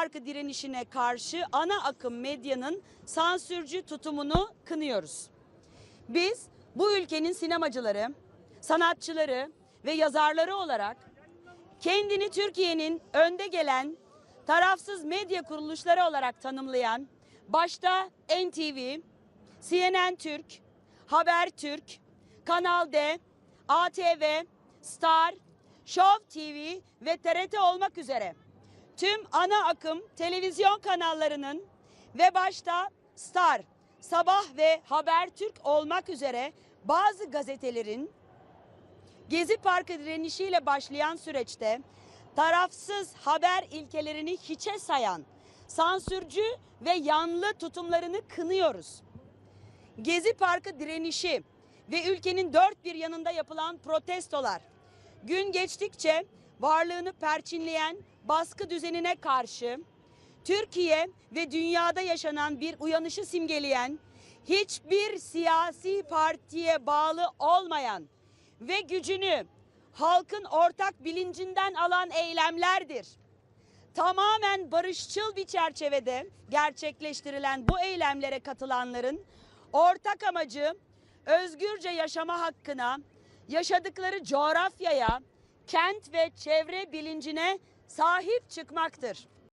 Parkı direnişine karşı ana akım medyanın sansürcü tutumunu kınıyoruz. Biz bu ülkenin sinemacıları, sanatçıları ve yazarları olarak kendini Türkiye'nin önde gelen tarafsız medya kuruluşları olarak tanımlayan başta NTV, CNN Türk, Haber Türk, Kanal D, ATV, Star, Show TV ve TRT olmak üzere tüm ana akım televizyon kanallarının ve başta Star, Sabah ve Habertürk olmak üzere bazı gazetelerin Gezi Parkı direnişiyle başlayan süreçte tarafsız haber ilkelerini hiçe sayan sansürcü ve yanlı tutumlarını kınıyoruz. Gezi Parkı direnişi ve ülkenin dört bir yanında yapılan protestolar gün geçtikçe varlığını perçinleyen baskı düzenine karşı Türkiye ve dünyada yaşanan bir uyanışı simgeleyen hiçbir siyasi partiye bağlı olmayan ve gücünü halkın ortak bilincinden alan eylemlerdir. Tamamen barışçıl bir çerçevede gerçekleştirilen bu eylemlere katılanların ortak amacı özgürce yaşama hakkına, yaşadıkları coğrafyaya, kent ve çevre bilincine sahip çıkmaktır.